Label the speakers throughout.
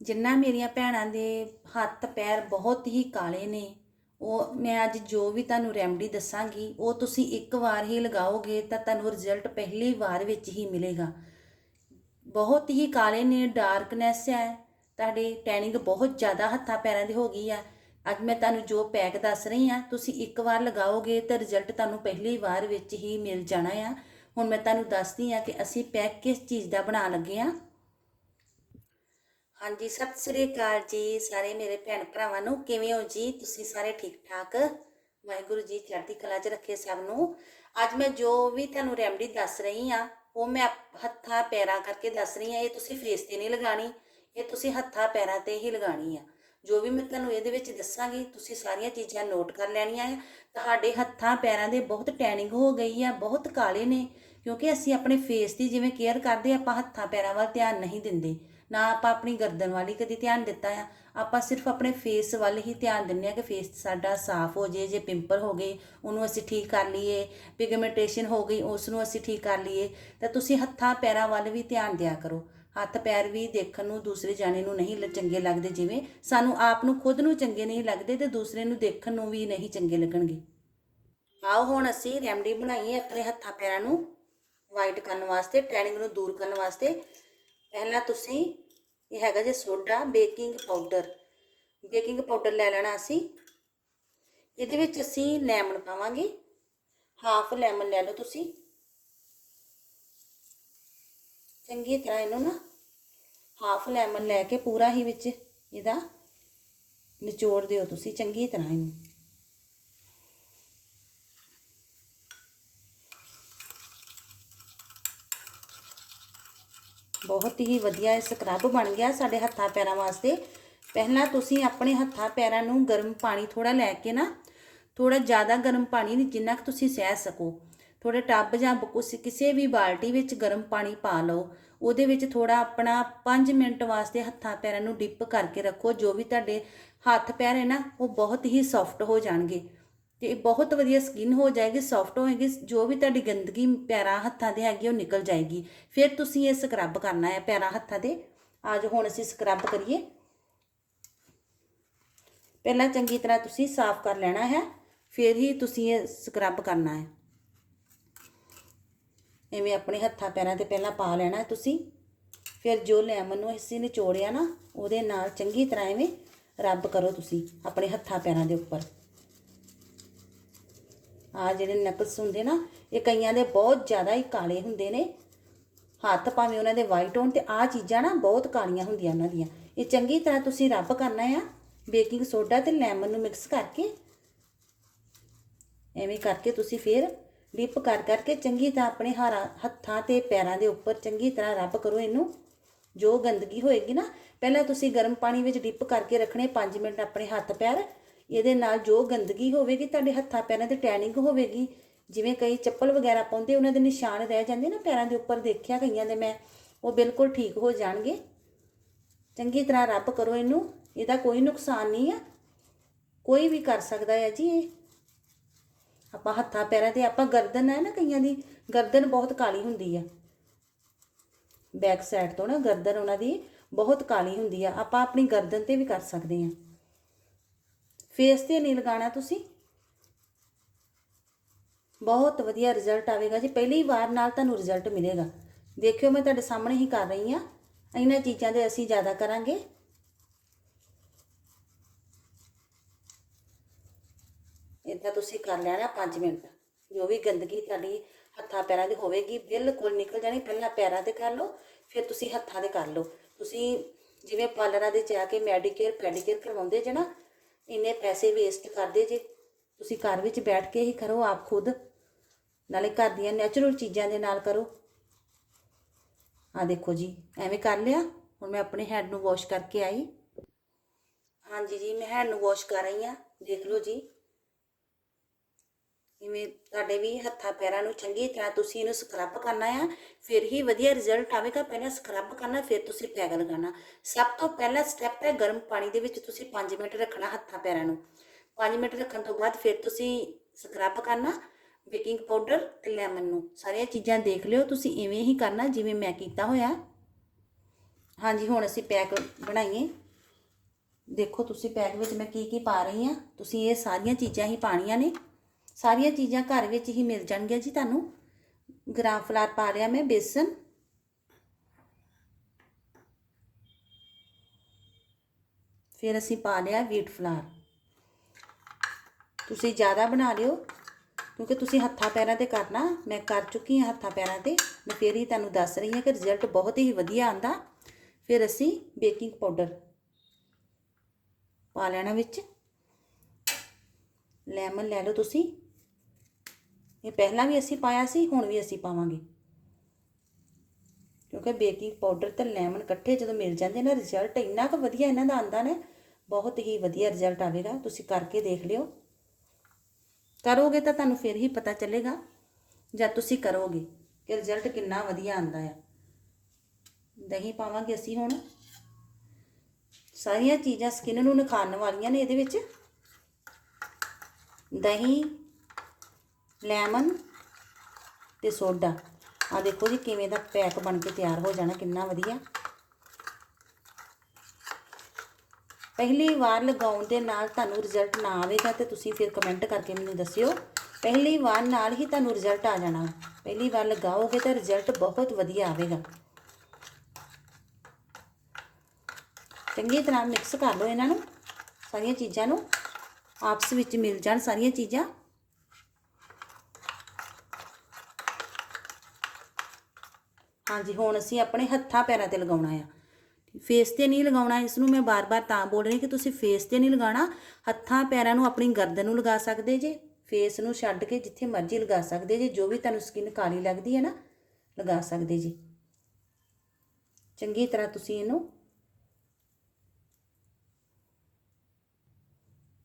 Speaker 1: ਜਿੰਨਾ ਮੇਰੀਆਂ ਭੈਣਾਂ ਦੇ ਹੱਥ ਪੈਰ ਬਹੁਤ ਹੀ ਕਾਲੇ ਨੇ, ਉਹ ਮੈਂ ਅੱਜ ਜੋ ਵੀ ਤੁਹਾਨੂੰ ਰੈਮਡੀ ਦੱਸਾਂਗੀ, ਉਹ ਤੁਸੀਂ ਇੱਕ ਵਾਰ ਹੀ ਲਗਾਓਗੇ ਤਾਂ ਤੁਹਾਨੂੰ ਰਿਜ਼ਲਟ ਪਹਿਲੀ ਵਾਰ ਵਿੱਚ ਹੀ ਮਿਲੇਗਾ। ਬਹੁਤ ਹੀ ਕਾਲੇ ਨੇ ਡਾਰਕਨੈਸ ਹੈ, ਤੁਹਾਡੇ ਟੈਨਿੰਗ ਬਹੁਤ ਜ਼ਿਆਦਾ ਹੱਥਾਂ ਪੈਰਾਂ ਦੀ ਹੋ ਗਈ ਆ। ਅੱਜ ਮੈਂ ਤੁਹਾਨੂੰ ਜੋ ਪੈਕ ਦੱਸ ਰਹੀ ਆ ਤੁਸੀਂ ਇੱਕ ਵਾਰ ਲਗਾਓਗੇ ਤਾਂ ਰਿਜ਼ਲਟ ਤੁਹਾਨੂੰ ਪਹਿਲੀ ਵਾਰ ਵਿੱਚ ਹੀ ਮਿਲ ਜਾਣਾ ਆ। ਹੁਣ ਮੈਂ ਤੁਹਾਨੂੰ ਦੱਸਦੀ ਆ ਕਿ ਅਸੀਂ ਪੈਕ ਕਿਸ ਚੀਜ਼ ਦਾ ਬਣਾ ਲੱਗੇ ਆ ਹਾਂਜੀ, ਸਤਿ ਸ੍ਰੀ ਅਕਾਲ ਜੀ ਸਾਰੇ ਮੇਰੇ ਭੈਣ ਭਰਾਵਾਂ ਨੂੰ। ਕਿਵੇਂ ਹੋ ਜੀ? ਤੁਸੀਂ ਸਾਰੇ ਠੀਕ ਠਾਕ? ਵਾਹਿਗੁਰੂ ਜੀ ਚੜ੍ਹਦੀ ਕਲਾ 'ਚ ਰੱਖੇ ਸਭ ਨੂੰ। ਅੱਜ ਮੈਂ ਜੋ ਵੀ ਤੁਹਾਨੂੰ ਰੈਮਡੀ ਦੱਸ ਰਹੀ ਆ ਉਹ ਮੈਂ ਹੱਥਾਂ ਪੈਰਾਂ ਕਰਕੇ ਦੱਸ ਰਹੀ ਆ ਇਹ ਤੁਸੀਂ ਫੇਸ ਤੇ ਨਹੀਂ ਲਗਾਣੀ ਇਹ ਤੁਸੀਂ ਹੱਥਾਂ ਪੈਰਾਂ ਤੇ ਹੀ ਲਗਾਣੀ ਆ। ਜੋ ਵੀ ਮੈਂ ਤੁਹਾਨੂੰ ਇਹਦੇ ਵਿੱਚ ਦੱਸਾਂਗੀ, ਤੁਸੀਂ ਸਾਰੀਆਂ ਚੀਜ਼ਾਂ ਨੋਟ ਕਰ ਲੈਣੀਆਂ ਆ। ਤੁਹਾਡੇ ਹੱਥਾਂ ਪੈਰਾਂ ਦੇ ਬਹੁਤ ਟੈਨਿੰਗ ਹੋ ਗਈ ਆ, ਬਹੁਤ ਕਾਲੇ ਨੇ, ਕਿਉਂਕਿ ਅਸੀਂ ਆਪਣੇ ਫੇਸ ਦੀ ਜਿਵੇਂ ਕੇਅਰ ਕਰਦੇ ਆਪਾਂ ਹੱਥਾਂ ਪੈਰਾਂ ਵੱਲ ਧਿਆਨ ਨਹੀਂ ਦਿੰਦੇ। ਨਾ ਆਪਾਂ ਆਪਣੀ ਗਰਦਨ ਵਾਲੀ ਕਦੀ ਧਿਆਨ ਦਿੱਤਾ ਆ। ਆਪਾਂ ਸਿਰਫ ਆਪਣੇ ਫੇਸ ਵੱਲ ਹੀ ਧਿਆਨ ਦਿੰਦੇ ਆ ਕਿ ਫੇਸ ਸਾਡਾ ਸਾਫ਼ ਹੋ ਜੇ ਜੇ ਪਿੰਪਲ ਹੋ ਗਏ ਉਹਨੂੰ ਅਸੀਂ ਠੀਕ ਕਰ ਲਈਏ ਪਿਗਮੈਂਟੇਸ਼ਨ ਹੋ ਗਈ ਉਸ ਨੂੰ ਅਸੀਂ ਠੀਕ ਕਰ ਲਈਏ, ਤਾਂ ਤੁਸੀਂ ਹੱਥਾਂ ਪੈਰਾਂ ਵੱਲ ਵੀ ਧਿਆਨ ਦਿਆ ਕਰੋ। ਹੱਥ ਪੈਰ ਵੀ ਦੇਖਣ ਨੂੰ ਦੂਸਰੇ ਜਾਣੇ ਨੂੰ ਨਹੀਂ ਚੰਗੇ ਲੱਗਦੇ, ਜਿਵੇਂ ਸਾਨੂੰ ਆਪ ਨੂੰ ਖੁਦ ਨੂੰ ਚੰਗੇ ਨਹੀਂ ਲੱਗਦੇ ਤੇ ਦੂਸਰੇ ਨੂੰ ਦੇਖਣ ਨੂੰ ਵੀ ਨਹੀਂ ਚੰਗੇ ਲੱਗਣਗੇ। ਆਓ ਹੁਣ ਅਸੀਂ ਰੈਮਡੀ ਬਣਾਈਏ ਆਪਣੇ ਹੱਥਾਂ ਪੈਰਾਂ ਨੂੰ ਵਾਈਟ ਕਰਨ ਵਾਸਤੇ ਟੈਨਿੰਗ ਨੂੰ ਦੂਰ ਕਰਨ ਵਾਸਤੇ। ਪਹਿਲਾਂ ਤੁਸੀਂ ਇਹ ਹੈਗਾ ਜੇ soda baking powder. Baking powder ਲੈ ਲੈਣਾ ਅਸੀਂ। ਇਹਦੇ ਵਿੱਚ ਅਸੀਂ ਲੈਮਨ ਪਾਵਾਂਗੇ। ਹਾਫ ਲੈਮਨ ਲੈ ਲਓ ਤੁਸੀਂ। ਚੰਗੀ ਤਰ੍ਹਾਂ ਇਹਨੂੰ ਨਾ ਹਾਫ ਲੈਮਨ ਲੈ ਕੇ ਪੂਰਾ ਹੀ ਵਿੱਚ ਇਹਦਾ ਨਿਚੋੜ ਦਿਓ ਤੁਸੀਂ। ਚੰਗੀ ਤਰ੍ਹਾਂ ਇਹਨੂੰ। ਬਹੁਤ ਹੀ ਵਧੀਆ ਇਹ ਸਕਰਬ ਬਣ ਗਿਆ ਸਾਡੇ ਹੱਥਾਂ ਪੈਰਾਂ ਵਾਸਤੇ। ਪਹਿਲਾਂ ਤੁਸੀਂ ਆਪਣੇ ਹੱਥਾਂ ਪੈਰਾਂ ਨੂੰ ਗਰਮ ਪਾਣੀ ਥੋੜਾ ਲੈ ਕੇ ਨਾ ਥੋੜਾ ਜ਼ਿਆਦਾ ਗਰਮ ਪਾਣੀ ਨਹੀਂ ਜਿੰਨਾ ਕਿ ਤੁਸੀਂ ਸਹਿ ਸਕੋ। ਥੋੜੇ ਟੱਬ ਜਾਂ ਕੁਸ ਕਿਸੇ ਵੀ ਬਾਲਟੀ ਵਿੱਚ ਗਰਮ ਪਾਣੀ ਪਾ ਲਓ। ਉਹਦੇ ਵਿੱਚ ਥੋੜਾ ਆਪਣਾ 5 ਮਿੰਟ ਵਾਸਤੇ ਹੱਥਾਂ ਪੈਰਾਂ ਨੂੰ ਡਿਪ ਕਰਕੇ ਰੱਖੋ। ਜੋ ਵੀ ਤੁਹਾਡੇ ਹੱਥ ਪੈਰ ਹੈ ਨਾ, ਉਹ ਬਹੁਤ ਹੀ ਸੌਫਟ ਹੋ ਜਾਣਗੇ। ਤੇ ਇਹ ਬਹੁਤ ਵਧੀਆ ਸਕਿਨ ਹੋ ਜਾਏਗੀ ਸੌਫਟ ਹੋਏਗੀ, ਜੋ ਵੀ ਤੁਹਾਡੀ ਗੰਦਗੀ ਪੈਰਾਂ ਹੱਥਾਂ ਦੇ ਹੈਗੀ ਉਹ ਨਿਕਲ ਜਾਏਗੀ। ਫਿਰ ਤੁਸੀਂ ਇਹ ਸਕਰਬ ਕਰਨਾ ਹੈ ਪੈਰਾਂ ਹੱਥਾਂ ਦੇ। ਅੱਜ ਹੁਣ ਅਸੀਂ ਸਕਰਬ ਕਰੀਏ। ਪਹਿਲਾਂ ਚੰਗੀ ਤਰ੍ਹਾਂ ਤੁਸੀਂ ਸਾਫ਼ ਕਰ ਲੈਣਾ ਹੈ, ਫਿਰ ਹੀ ਤੁਸੀਂ ਇਹ ਸਕਰਬ ਕਰਨਾ ਹੈ। ਐਵੇਂ ਆਪਣੇ ਹੱਥਾਂ ਪੈਰਾਂ ਤੇ ਪਹਿਲਾਂ ਪਾ ਲੈਣਾ ਤੁਸੀਂ। ਫਿਰ ਜੋ ਲੈਮਨ ਨੂੰ ਅਸੀਂ ਨਿਚੋੜਿਆ ਨਾ, ਉਹਦੇ ਨਾਲ ਚੰਗੀ ਤਰ੍ਹਾਂ ਐਵੇਂ ਰੱਬ ਕਰੋ ਤੁਸੀਂ, ਆਪਣੇ ਹੱਥਾਂ ਪੈਰਾਂ ਦੇ ਉੱਪਰ। ਆ ਜਿਹੜੇ ਨਕਲਸ ਹੁੰਦੇ ਨਾ, ਇਹ ਕਈਆਂ ਦੇ ਬਹੁਤ ਜ਼ਿਆਦਾ ਹੀ ਕਾਲੇ ਹੁੰਦੇ ਨੇ। ਹੱਥ ਭਾਵੇਂ ਉਹਨਾਂ ਦੇ ਵਾਈਟ ਹੋਣ ਤੇ ਆ ਚੀਜ਼ਾਂ ਨਾ ਬਹੁਤ ਕਾਲੀਆਂ ਹੁੰਦੀਆਂ ਉਹਨਾਂ ਦੀਆਂ। ਇਹ ਚੰਗੀ ਤਰ੍ਹਾਂ ਤੁਸੀਂ ਰੱਬ ਕਰਨਾ ਆ ਬੇਕਿੰਗ ਸੋਡਾ ਤੇ ਲੈਮਨ ਨੂੰ ਮਿਕਸ ਕਰਕੇ। ਐਵੇਂ ਕਰਕੇ ਤੁਸੀਂ ਫਿਰ ਡਿਪ ਕਰ ਕਰਕੇ ਚੰਗੀ ਤਰ੍ਹਾਂ ਆਪਣੇ ਹਾਰਾ, ਹੱਥਾਂ ਤੇ ਪੈਰਾਂ ਦੇ ਉੱਪਰ ਚੰਗੀ ਤਰ੍ਹਾਂ ਰੱਬ ਕਰੋ ਇਹਨੂੰ। ਜੋ ਗੰਦਗੀ ਹੋਏਗੀ ਨਾ, ਪਹਿਲਾਂ ਤੁਸੀਂ ਗਰਮ ਪਾਣੀ ਵਿੱਚ ਡਿਪ ਕਰਕੇ ਰੱਖਣੇ 5 ਮਿੰਟ ਆਪਣੇ ਹੱਥ ਪੈਰ। ਇਹਦੇ ਨਾਲ ਜੋ ਗੰਦਗੀ ਹੋਵੇਗੀ, ਤੁਹਾਡੇ ਹੱਥਾਂ ਪੈਰਾਂ ਤੇ ਟੈਨਿੰਗ ਹੋਵੇਗੀ। ਜਿਵੇਂ ਕਈ ਚੱਪਲ ਵਗੈਰਾ ਪਾਉਂਦੇ, ਉਹਨਾਂ ਦੇ ਨਿਸ਼ਾਨ ਰਹਿ ਜਾਂਦੇ ਨਾ ਪੈਰਾਂ ਦੇ ਉੱਪਰ ਦੇਖਿਆ ਕਈਆਂ ਦੇ ਮੈਂ, ਉਹ ਬਿਲਕੁਲ ਠੀਕ ਹੋ ਜਾਣਗੇ। ਚੰਗੀ ਤਰ੍ਹਾਂ ਰੱਬ ਕਰੋ ਇਹਨੂੰ, ਇਹਦਾ ਕੋਈ ਨੁਕਸਾਨ ਨਹੀਂ ਆ। ਕੋਈ ਵੀ ਕਰ ਸਕਦਾ ਹੈ ਜੀ ਇਹ। ਆਪਾਂ ਹੱਥਾਂ ਪੈਰਾਂ ਤੇ, ਆਪਾਂ ਗਰਦਨ ਹੈ ਨਾ ਕਈਆਂ ਦੀ, ਗਰਦਨ ਬਹੁਤ ਕਾਲੀ ਹੁੰਦੀ ਆ। ਬੈਕ ਸਾਈਡ ਤੋਂ ਨਾ ਗਰਦਨ ਉਹਨਾਂ ਦੀ ਬਹੁਤ ਕਾਲੀ ਹੁੰਦੀ ਆ। ਆਪਾਂ ਆਪਣੀ ਗਰਦਨ ਤੇ ਵੀ ਕਰ ਸਕਦੇ ਆ। ਫੇਸ ਤੇ ਨਹੀਂ ਲਗਾਉਣਾ ਤੁਸੀਂ? ਬਹੁਤ ਵਧੀਆ ਰਿਜ਼ਲਟ ਆਵੇਗਾ ਜੀ। ਪਹਿਲੀ ਵਾਰ ਨਾਲ ਤੁਹਾਨੂੰ ਰਿਜ਼ਲਟ ਮਿਲੇਗਾ। ਦੇਖਿਓ ਮੈਂ ਤੁਹਾਡੇ ਸਾਹਮਣੇ ਹੀ ਕਰ ਰਹੀ ਆ ਇਹਨਾਂ ਚੀਜ਼ਾਂ ਦੇ ਅਸੀਂ ਜ਼ਿਆਦਾ ਕਰਾਂਗੇ। ਇਦਾਂ ਤੁਸੀਂ ਕਰ ਲੈਣਾ 5 ਮਿੰਟ। ਜੋ ਵੀ ਗੰਦਗੀ ਤੁਹਾਡੀ ਹੱਥਾਂ ਪੈਰਾਂ ਦੀ ਹੋਵੇਗੀ, ਬਿਲਕੁਲ ਨਿਕਲ ਜਾਣੀ। ਪਹਿਲਾਂ ਪੈਰਾਂ ਤੇ ਕਰ ਲਓ, ਫਿਰ ਤੁਸੀਂ ਹੱਥਾਂ 'ਤੇ ਕਰ ਲਓ। ਤੁਸੀਂ ਜਿਵੇਂ ਪਾਰਲਰਾਂ ਦੇ ਜਾ ਕੇ ਮੈਡੀਕੇਅਰ ਪੈਡੀਕੇਅਰ ਕਰਵਾਉਂਦੇ ਜੇ ਨਾ ਇੰਨੇ ਪੈਸੇ ਵੇਸਟ ਕਰਦੇ ਜੇ, ਤੁਸੀਂ ਘਰ ਵਿੱਚ ਬੈਠ ਕੇ ਹੀ ਕਰੋ ਆਪ ਖੁਦ। ਨਾਲੇ ਘਰ ਦੀਆਂ ਨੈਚੁਰਲ ਚੀਜ਼ਾਂ ਦੇ ਨਾਲ ਕਰੋ। ਆ ਦੇਖੋ ਜੀ, ਐਵੇਂ ਕਰ ਲਿਆ, ਹੁਣ ਮੈਂ ਆਪਣੇ ਹੈਡ ਨੂੰ ਵਾਸ਼ ਕਰਕੇ ਆਈ। ਹਾਂਜੀ ਜੀ, ਮੈਂ ਹੈਡ ਨੂੰ ਵਾਸ਼ ਕਰ ਰਹੀ ਆ ਦੇਖ ਲਓ ਜੀ। ਜਿਵੇਂ ਤੁਹਾਡੇ ਵੀ ਹੱਥਾਂ ਪੈਰਾਂ ਨੂੰ ਚੰਗੀ ਤਰ੍ਹਾਂ ਤੁਸੀਂ ਇਹਨੂੰ ਸਕਰਬ ਕਰਨਾ ਆ, ਫਿਰ ਹੀ ਵਧੀਆ ਰਿਜ਼ਲਟ ਆਵੇਗਾ। ਪਹਿਲਾਂ ਸਕਰਬ ਕਰਨਾ, ਫਿਰ ਤੁਸੀਂ ਪੈਗ ਲਗਾਉਣਾ। ਸਭ ਤੋਂ ਪਹਿਲਾ ਸਟੈਪ ਹੈ ਗਰਮ ਪਾਣੀ ਦੇ ਵਿੱਚ ਤੁਸੀਂ 5 ਮਿੰਟ ਰੱਖਣਾ ਹੱਥਾਂ ਪੈਰਾਂ ਨੂੰ। 5 ਮਿੰਟ ਰੱਖਣ ਤੋਂ ਬਾਅਦ ਫਿਰ ਤੁਸੀਂ ਸਕਰਬ ਕਰਨਾ ਬੇਕਿੰਗ ਪਾਊਡਰ ਤੇ ਲੈਮਨ ਨੂੰ। ਸਾਰੀਆਂ ਚੀਜ਼ਾਂ ਦੇਖ ਲਿਓ, ਤੁਸੀਂ ਇਵੇਂ ਹੀ ਕਰਨਾ ਜਿਵੇਂ ਮੈਂ ਕੀਤਾ ਹੋਇਆ। ਹਾਂਜੀ, ਹੁਣ ਅਸੀਂ ਪੈਕ ਬਣਾਈਏ। ਦੇਖੋ ਤੁਸੀਂ ਪੈਕ ਵਿੱਚ ਮੈਂ ਕੀ ਕੀ ਪਾ ਰਹੀ ਹਾਂ। ਤੁਸੀਂ ਇਹ ਸਾਰੀਆਂ ਚੀਜ਼ਾਂ ਹੀ ਪਾਣੀਆਂ ਨੇ। ਸਾਰੀਆਂ ਚੀਜ਼ਾਂ ਘਰ ਵਿੱਚ ਹੀ ਮਿਲ ਜਾਣਗੀਆਂ ਜੀ ਤੁਹਾਨੂੰ। ਗ੍ਰਾਮ ਫਲਾਰ ਪਾ ਲਿਆ ਮੈਂ, ਬੇਸਨ। ਫਿਰ ਅਸੀਂ ਪਾ ਲਿਆ ਵੀਟ ਫਲਾਰ ਤੁਸੀਂ ਜ਼ਿਆਦਾ ਬਣਾ ਲਿਓ, ਕਿਉਂਕਿ ਤੁਸੀਂ ਹੱਥਾਂ ਪੈਰਾਂ ਤੇ ਕਰਨਾ, ਮੈਂ ਕਰ ਚੁੱਕੀ ਹਾਂ ਹੱਥਾਂ ਪੈਰਾਂ ਤੇ। ਮੈਂ ਫਿਰ ਹੀ ਤੁਹਾਨੂੰ ਦੱਸ ਰਹੀ ਹਾਂ ਕਿ ਰਿਜ਼ਲਟ ਬਹੁਤ ਹੀ ਵਧੀਆ ਆਂਦਾ ਫਿਰ ਅਸੀਂ ਬੇਕਿੰਗ ਪਾਊਡਰ ਪਾ ਲੈਣਾ ਵਿੱਚ। ਲੈਮਨ ਲੈ ਲਓ ਤੁਸੀਂ। ਇਹ ਪਹਿਲਾਂ ਵੀ ਅਸੀਂ ਪਾਇਆ ਸੀ, ਹੁਣ ਵੀ ਅਸੀਂ ਪਾਵਾਂਗੇ। ਕਿਉਂਕਿ ਬੇਕਿੰਗ ਪਾਊਡਰ ਤੇ ਲੈਮਨ ਇਕੱਠੇ ਜਦੋਂ ਮਿਲ ਜਾਂਦੇ ਨਾ, ਰਿਜ਼ਲਟ ਇੰਨਾ ਕੁ ਵਧੀਆ ਇਹਨਾਂ ਦਾ ਆਂਦਾ ਨੇ, ਬਹੁਤ ਹੀ ਵਧੀਆ ਰਿਜ਼ਲਟ ਆਵੇਗਾ। ਤੁਸੀਂ ਕਰਕੇ ਦੇਖ ਲਿਓ। ਕਰੋਗੇ ਤਾਂ ਤੁਹਾਨੂੰ ਫਿਰ ਹੀ ਪਤਾ ਚੱਲੇਗਾ ਜਦ ਤੁਸੀਂ ਕਰੋਗੇ ਕਿ ਰਿਜ਼ਲਟ ਕਿੰਨਾ ਵਧੀਆ ਆਂਦਾ ਆ। ਦਹੀਂ ਪਾਵਾਂਗੇ ਅਸੀਂ ਹੁਣ। ਸਾਰੀਆਂ ਚੀਜ਼ਾਂ ਸਕਿਨ ਨੂੰ ਨਿਖਾਰਨ ਵਾਲੀਆਂ ਨੇ ਇਹਦੇ ਵਿੱਚ। ਦਹੀਂ ਲੈਮਨ ਤੇ ਸੋਡਾ। ਆ ਦੇਖੋ ਜੀ ਕਿਵੇਂ ਦਾ ਪੈਕ ਬਣ ਕੇ ਤਿਆਰ ਹੋ ਜਾਣਾ, ਕਿੰਨਾ ਵਧੀਆ। ਪਹਿਲੀ ਵਾਰ ਲਗਾਉਣ ਦੇ ਨਾਲ ਤੁਹਾਨੂੰ ਰਿਜ਼ਲਟ ਨਾ ਆਵੇਗਾ ਤੇ ਤੁਸੀਂ ਫਿਰ ਕਮੈਂਟ ਕਰਕੇ ਮੈਨੂੰ ਦੱਸਿਓ। ਪਹਿਲੀ ਵਾਰ ਨਾਲ ਹੀ ਤੁਹਾਨੂੰ ਰਿਜ਼ਲਟ ਆ ਜਾਣਾ। ਪਹਿਲੀ ਵਾਰ ਲਗਾਓਗੇ ਤਾਂ ਰਿਜ਼ਲਟ ਬਹੁਤ ਵਧੀਆ ਆਵੇਗਾ। ਚੰਗੀ ਤਰ੍ਹਾਂ ਮਿਕਸ ਕਰ ਲਓ ਇਹਨਾਂ ਨੂੰ, ਸਾਰੀਆਂ ਚੀਜ਼ਾਂ ਨੂੰ। ਆਪਸ ਵਿੱਚ ਮਿਲ ਜਾਣ ਸਾਰੀਆਂ ਚੀਜ਼ਾਂ। ਹਾਂਜੀ, ਹੁਣ ਅਸੀਂ ਆਪਣੇ ਹੱਥਾਂ ਪੈਰਾਂ ਤੇ ਲਗਾਉਣਾ ਆ। ਫੇਸ ਤੇ ਨਹੀਂ ਲਗਾਉਣਾ ਇਸ ਨੂੰ ਮੈਂ ਬਾਰ-ਬਾਰ ਤਾਂ ਬੋਲ ਰਹੀ ਕਿ ਤੁਸੀਂ ਫੇਸ ਤੇ ਨਹੀਂ ਲਗਾਉਣਾ। ਹੱਥਾਂ ਪੈਰਾਂ ਨੂੰ ਆਪਣੀ ਗਰਦਨ ਨੂੰ ਲਗਾ ਸਕਦੇ ਜੇ ਫੇਸ ਨੂੰ ਛੱਡ ਕੇ ਜਿੱਥੇ ਮਰਜ਼ੀ ਲਗਾ ਸਕਦੇ ਜੇ, ਜੋ ਵੀ ਤੁਹਾਨੂੰ ਸਕਿਨ ਕਾਲੀ ਲੱਗਦੀ ਹੈ ਨਾ, ਲਗਾ ਸਕਦੇ ਜੀ। ਚੰਗੀ ਤਰ੍ਹਾਂ ਤੁਸੀਂ ਇਹਨੂੰ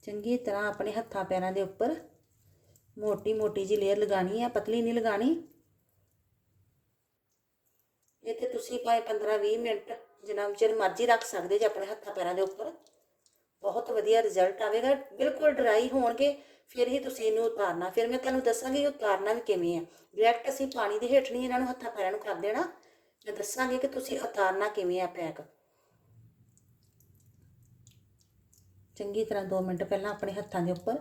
Speaker 1: ਚੰਗੀ ਤਰ੍ਹਾਂ ਆਪਣੇ ਹੱਥਾਂ ਪੈਰਾਂ ਦੇ ਉੱਪਰ ਮੋਟੀ ਮੋਟੀ ਜੀ ਲੇਅਰ ਲਗਾਣੀ ਹੈ ਪਤਲੀ ਨਹੀਂ ਲਗਾਣੀ ਇਹ ਇੱਥੇ ਤੁਸੀਂ ਭਾਵੇਂ 15-20 ਮਿੰਟ ਜਿੰਨਾ ਚਿਰ ਮਰਜ਼ੀ ਰੱਖ ਸਕਦੇ ਜੇ ਆਪਣੇ ਹੱਥਾਂ ਪੈਰਾਂ ਦੇ ਉੱਪਰ। ਬਹੁਤ ਵਧੀਆ ਰਿਜ਼ਲਟ ਆਵੇਗਾ। ਬਿਲਕੁਲ ਡਰਾਈ ਹੋਣਗੇ, ਫਿਰ ਹੀ ਤੁਸੀਂ ਇਹਨੂੰ ਉਤਾਰਨਾ। ਫਿਰ ਮੈਂ ਤੁਹਾਨੂੰ ਦੱਸਾਂਗੀ ਉਤਾਰਨਾ ਵੀ ਕਿਵੇਂ ਹੈ ਡਾਇਰੈਕਟ ਅਸੀਂ ਪਾਣੀ ਦੇ ਹੇਠ ਨਹੀਂ ਇਹਨਾਂ ਨੂੰ ਹੱਥਾਂ ਪੈਰਾਂ ਨੂੰ ਕਰ ਦੇਣਾ। ਮੈਂ ਦੱਸਾਂਗੀ ਕਿ ਤੁਸੀਂ ਉਤਾਰਨਾ ਕਿਵੇਂ ਆ ਪੈਕ ਚੰਗੀ ਤਰ੍ਹਾਂ 2 ਮਿੰਟ ਪਹਿਲਾਂ ਆਪਣੇ ਹੱਥਾਂ ਦੇ ਉੱਪਰ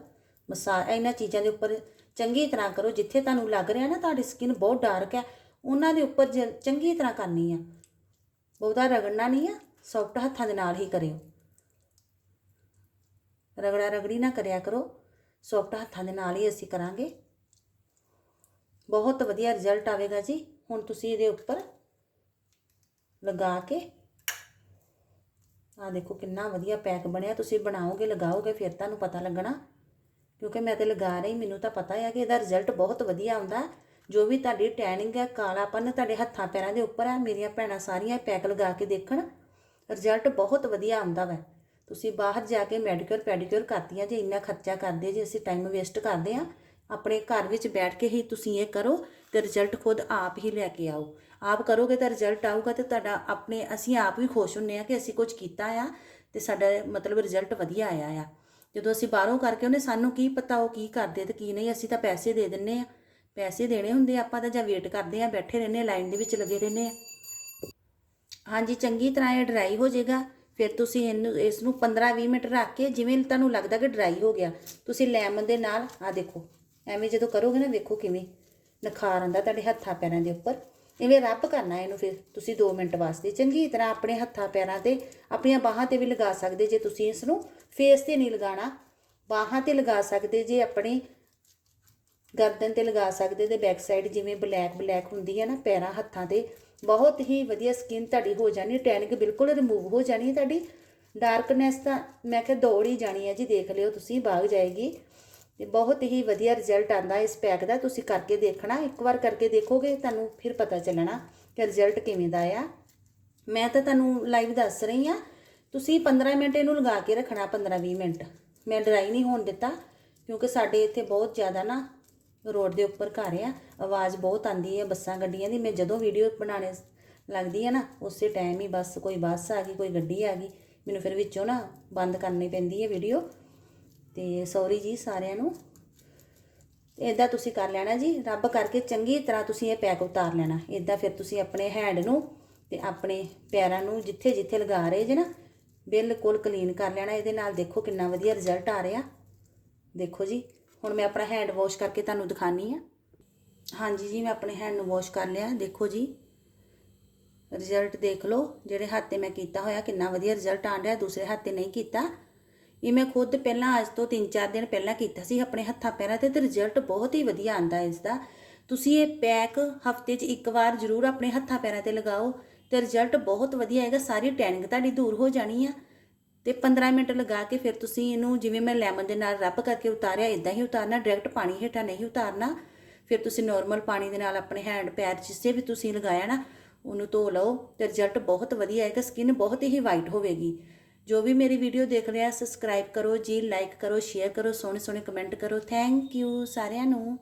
Speaker 1: ਮਸਾਜ ਇਹਨਾਂ ਚੀਜ਼ਾਂ ਦੇ ਉੱਪਰ ਚੰਗੀ ਤਰ੍ਹਾਂ ਕਰੋ। ਜਿੱਥੇ ਤੁਹਾਨੂੰ ਲੱਗ ਰਿਹਾ ਨਾ ਤੁਹਾਡੀ ਸਕਿਨ ਬਹੁਤ ਡਾਰਕ ਹੈ ਉਹਨਾਂ ਦੇ ਉੱਪਰ ਜ- ਚੰਗੀ ਤਰ੍ਹਾਂ ਕਰਨੀ ਆ, ਬਹੁਤਾ ਰਗੜਨਾ ਨਹੀਂ ਆ, ਸੌਫਟ ਹੱਥਾਂ ਦੇ ਨਾਲ ਹੀ ਕਰਿਓ। ਰਗੜਾ ਰਗੜੀ ਨਾ ਕਰਿਆ ਕਰੋ, ਸੌਫਟ ਹੱਥਾਂ ਦੇ ਨਾਲ ਹੀ ਅਸੀਂ ਕਰਾਂਗੇ। ਬਹੁਤ ਵਧੀਆ ਰਿਜ਼ਲਟ ਆਵੇਗਾ ਜੀ, ਹੁਣ ਤੁਸੀਂ ਇਹਦੇ ਉੱਪਰ ਲਗਾ ਕੇ ਆ ਦੇਖੋ ਕਿੰਨਾ ਵਧੀਆ ਪੈਕ ਬਣਿਆ, ਤੁਸੀਂ ਬਣਾਓਗੇ, ਲਗਾਓਗੇ, ਫਿਰ ਤੁਹਾਨੂੰ ਪਤਾ ਲੱਗਣਾ। ਕਿਉਂਕਿ ਮੈਂ ਤੇ ਲਗਾ ਰਹੀ, ਮੈਨੂੰ ਤਾਂ ਪਤਾ ਹੈ ਕਿ ਇਹਦਾ ਰਿਜ਼ਲਟ ਬਹੁਤ ਵਧੀਆ ਆਉਂਦਾ। ਜੋ ਵੀ ਤੁਹਾਡੀ ਟੈਨਿੰਗ ਹੈ ਕਾਲਾਪਨ ਤੁਹਾਡੇ ਹੱਥਾਂ ਪੈਰਾਂ ਦੇ ਉੱਪਰ ਹੈ, ਮੇਰੀਆਂ ਭੈਣਾਂ ਸਾਰੀਆਂ ਪੈਕ ਲਗਾ ਕੇ ਦੇਖਣ ਰਿਜ਼ਲਟ ਬਹੁਤ ਵਧੀਆ ਆਉਂਦਾ ਵੈ। ਤੁਸੀਂ ਬਾਹਰ ਜਾ ਕੇ ਮੈਡੀਕਲ ਪੈਡੀਕਿਉਰ ਕਰਦੀਆਂ ਜੇ ਇੰਨਾ ਖਰਚਾ ਕਰਦੇ, ਜੇ ਅਸੀਂ ਟਾਈਮ ਵੇਸਟ ਕਰਦੇ ਆ ਆਪਣੇ ਘਰ ਵਿੱਚ ਬੈਠ ਕੇ ਹੀ ਤੁਸੀਂ ਇਹ ਕਰੋ ਤੇ ਰਿਜ਼ਲਟ ਖੁਦ ਆਪ ਹੀ ਲੈ ਕੇ ਆਓ। ਆਪ ਕਰੋਗੇ ਤਾਂ ਰਿਜ਼ਲਟ ਆਊਗਾ ਤੇ ਤੁਹਾਡਾ ਆਪਣੇ, ਅਸੀਂ ਆਪ ਵੀ ਖੁਸ਼ ਹੁੰਨੇ ਆ ਕਿ ਅਸੀਂ ਕੁਝ ਕੀਤਾ ਆ ਤੇ ਸਾਡਾ ਮਤਲਬ ਰਿਜ਼ਲਟ ਵਧੀਆ ਆਇਆ ਆ। ਜਦੋਂ ਅਸੀਂ ਬਾਹਰੋਂ ਕਰਕੇ ਉਹਨੇ ਸਾਨੂੰ ਕੀ ਪਤਾ ਉਹ ਕੀ ਕਰਦੇ ਤੇ ਕੀ ਨਹੀਂ, ਅਸੀਂ ਤਾਂ ਪੈਸੇ ਦੇ ਦਿੰਨੇ ਆ ਪੈਸੇ ਦੇਣੇ ਹੁੰਦੇ ਆਪਾਂ ਤਾਂ ਜਾਂ ਵੇਟ ਕਰਦੇ ਆ, ਬੈਠੇ ਰਹਿੰਦੇ ਲਾਈਨ ਦੇ ਵਿੱਚ ਲੱਗੇ ਰਹਿੰਦੇ ਆ। ਹਾਂਜੀ, ਚੰਗੀ ਤਰ੍ਹਾਂ ਇਹ ਡਰਾਈ ਹੋ ਜਾਏਗਾ, ਫਿਰ ਤੁਸੀਂ ਇਹਨੂੰ ਇਸ ਨੂੰ 15-20 ਮਿੰਟ ਰੱਖ ਕੇ, ਜਿਵੇਂ ਤੁਹਾਨੂੰ ਲੱਗਦਾ ਕਿ ਡਰਾਈ ਹੋ ਗਿਆ, ਤੁਸੀਂ ਲੈਮਨ ਦੇ ਨਾਲ ਆ ਦੇਖੋ, ਐਵੇਂ ਜਦੋਂ ਕਰੋਗੇ ਨਾ, ਵੇਖੋ ਕਿਵੇਂ ਨਖਾਰ ਆਉਂਦਾ ਤੁਹਾਡੇ ਹੱਥਾਂ ਪੈਰਾਂ ਦੇ ਉੱਪਰ। ਇਵੇਂ ਰੱਬ ਕਰਨਾ ਇਹਨੂੰ ਫਿਰ, ਤੁਸੀਂ 2 ਮਿੰਟ ਵਾਸਤੇ। ਚੰਗੀ ਤਰ੍ਹਾਂ ਆਪਣੇ ਹੱਥਾਂ ਪੈਰਾਂ ਤੇ, ਆਪਣੀਆਂ ਬਾਹਾਂ ਤੇ ਵੀ ਲਗਾ ਸਕਦੇ ਜੇ ਤੁਸੀਂ ਇਸ ਨੂੰ ਫੇਸ ਤੇ ਨਹੀਂ ਲਗਾਉਣਾ, ਬਾਹਾਂ ਤੇ ਲਗਾ ਸਕਦੇ ਜੇ ਆਪਣੇ ਗਰਦਨ ਤੇ ਲਗਾ ਸਕਦੇ ਤੇ ਬੈਕ ਸਾਈਡ ਜਿਵੇਂ ਬਲੈਕ ਬਲੈਕ ਹੁੰਦੀ ਹੈ ਨਾ, ਪੈਰਾਂ ਹੱਥਾਂ ਤੇ, ਬਹੁਤ ਹੀ ਵਧੀਆ ਸਕਿਨ ਤੁਹਾਡੀ ਹੋ ਜਾਣੀ ਟੈਨਿੰਗ ਬਿਲਕੁਲ ਰਿਮੂਵ ਹੋ ਜਾਣੀ ਹੈ ਤੁਹਾਡੀ। ਡਾਰਕਨੈਸ ਤਾਂ ਮੈਂ ਕਿਹਾ ਦੌੜ ਹੀ ਜਾਣੀ ਹੈ ਜੀ, ਦੇਖ ਲਿਓ ਤੁਸੀਂ ਭਾਗ ਜਾਏਗੀ। ਤੇ ਬਹੁਤ ਹੀ ਵਧੀਆ ਰਿਜ਼ਲਟ ਆਂਦਾ ਇਸ ਪੈਕ ਦਾ, ਤੁਸੀਂ ਕਰਕੇ ਦੇਖਣਾ, ਇੱਕ ਵਾਰ ਕਰਕੇ ਦੇਖੋਗੇ ਤੁਹਾਨੂੰ ਫਿਰ ਪਤਾ ਚੱਲਣਾ ਕਿ ਰਿਜ਼ਲਟ ਕਿਵੇਂ ਦਾ ਆ। ਮੈਂ ਤਾਂ ਤੁਹਾਨੂੰ ਲਾਈਵ ਦੱਸ ਰਹੀ ਆ ਤੁਸੀਂ 15 ਮਿੰਟ ਇਹਨੂੰ ਲਗਾ ਕੇ ਰੱਖਣਾ 15-20 ਮਿੰਟ। ਮੈਂ ਡਰਾਈ ਨਹੀਂ ਹੋਣ ਦਿੱਤਾ, ਕਿਉਂਕਿ ਸਾਡੇ ਇੱਥੇ ਬਹੁਤ ਜ਼ਿਆਦਾ ਨਾ ਰੋਡ ਦੇ ਉੱਪਰ ਘਰ ਆ, ਆਵਾਜ਼ ਬਹੁਤ ਆਂਦੀ ਹੈ ਬੱਸਾਂ, ਗੱਡੀਆਂ ਦੀ। ਮੈਂ ਜਦੋਂ ਵੀਡੀਓ ਬਣਾਉਣੇ ਲੱਗਦੀ ਹੈ ਨਾ, ਉਸੇ ਟਾਈਮ ਹੀ ਬਸ, ਕੋਈ ਬੱਸ ਆ ਗਈ, ਕੋਈ ਗੱਡੀ ਆ ਗਈ, ਮੈਨੂੰ ਫਿਰ ਵਿੱਚੋਂ ਨਾ ਬੰਦ ਕਰਨੀ ਪੈਂਦੀ ਹੈ ਵੀਡੀਓ ਤੇ ਸੌਰੀ ਜੀ ਸਾਰਿਆਂ ਨੂੰ। ਇਦਾਂ ਤੁਸੀਂ ਕਰ ਲੈਣਾ ਜੀ, ਰੱਬ ਕਰਕੇ ਚੰਗੀ ਤਰ੍ਹਾਂ ਤੁਸੀਂ ਇਹ ਪੈਕ ਉਤਾਰ ਲੈਣਾ। ਇਦਾਂ ਫਿਰ ਤੁਸੀਂ ਆਪਣੇ ਹੈਂਡ ਨੂੰ ਤੇ ਆਪਣੇ ਪੈਰਾਂ ਨੂੰ ਜਿੱਥੇ ਜਿੱਥੇ ਲਗਾ ਰਹੇ ਜੇ ਨਾ, ਬਿਲਕੁਲ ਕਲੀਨ ਕਰ ਲੈਣਾ। ਇਹਦੇ ਨਾਲ ਦੇਖੋ ਕਿੰਨਾ ਵਧੀਆ ਰਿਜ਼ਲਟ ਆ ਰਿਹਾ। ਦੇਖੋ ਜੀ ਹੁਣ ਮੈਂ ਆਪਣਾ ਹੈਂਡ ਵਾਸ਼ ਕਰਕੇ ਤੁਹਾਨੂੰ ਦਿਖਾਨੀ ਆ। ਹਾਂਜੀ ਜੀ, ਮੈਂ ਆਪਣੇ ਹੈਂਡ ਨੂੰ ਵਾਸ਼ ਕਰ ਲਿਆ। ਦੇਖੋ ਜੀ ਰਿਜ਼ਲਟ ਦੇਖ ਲਓ, ਜਿਹੜੇ ਹੱਥ ਤੇ ਮੈਂ ਕੀਤਾ ਹੋਇਆ, ਕਿੰਨਾ ਵਧੀਆ ਰਿਜ਼ਲਟ ਆਣ ਰਿਹਾ ਦੂਸਰੇ ਹੱਥ ਤੇ ਨਹੀਂ ਕੀਤਾ। ਇਹ ਮੈਂ ਖੁਦ ਪਹਿਲਾਂ ਅੱਜ ਤੋਂ 3-4 ਦਿਨ ਪਹਿਲਾਂ ਕੀਤਾ ਸੀ, ਆਪਣੇ ਹੱਥਾਂ ਪੈਰਾਂ ਤੇ ਤੇ ਰਿਜ਼ਲਟ ਬਹੁਤ ਹੀ ਵਧੀਆ ਆਂਦਾ ਇਸ ਦਾ ਤੁਸੀਂ ਇਹ ਪੈਕ ਹਫ਼ਤੇ 'ਚ ਇੱਕ ਵਾਰ ਜ਼ਰੂਰ ਆਪਣੇ ਹੱਥਾਂ ਪੈਰਾਂ ਤੇ ਲਗਾਓ, ਤੇ ਰਿਜ਼ਲਟ ਬਹੁਤ ਵਧੀਆ ਆਏਗਾ, ਸਾਰੀ ਟੈਨਿੰਗ ਤੁਹਾਡੀ ਦੂਰ ਹੋ ਜਾਣੀ ਆ। ਤੇ 15 ਮਿੰਟ ਲਗਾ ਕੇ ਫਿਰ ਤੁਸੀਂ ਇਹਨੂੰ ਜਿਵੇਂ ਮੈਂ ਲੈਮਨ ਦੇ ਨਾਲ ਰੱਬ ਕਰਕੇ ਉਤਾਰਿਆ ਇਦਾਂ ਹੀ ਉਤਾਰਨਾ ਡਾਇਰੈਕਟ ਪਾਣੀ ਹੇਠਾਂ ਨਹੀਂ ਉਤਾਰਨਾ। ਫਿਰ ਤੁਸੀਂ ਨਾਰਮਲ ਪਾਣੀ ਦੇ ਨਾਲ ਆਪਣੇ ਹੈਂਡ ਪੈਰ ਜਿਸੇ ਵੀ ਤੁਸੀਂ ਲਗਾਇਆ ਨਾ, ਉਹਨੂੰ ਧੋ ਲਓ ਤੇ ਰਿਜ਼ਲਟ ਬਹੁਤ ਵਧੀਆ ਆਏਗਾ ਸਕਿਨ ਬਹੁਤ ਹੀ ਵਾਈਟ ਹੋਵੇਗੀ। ਜੋ ਵੀ ਮੇਰੀ ਵੀਡੀਓ ਦੇਖ ਰਿਹਾ ਸਬਸਕ੍ਰਾਈਬ ਕਰੋ, ਜੀ ਲਾਈਕ ਕਰੋ ਸ਼ੇਅਰ ਕਰੋ ਸੋਹਣੇ ਸੋਹਣੇ ਕਮੈਂਟ ਕਰੋ। ਥੈਂਕ ਯੂ ਸਾਰਿਆਂ ਨੂੰ।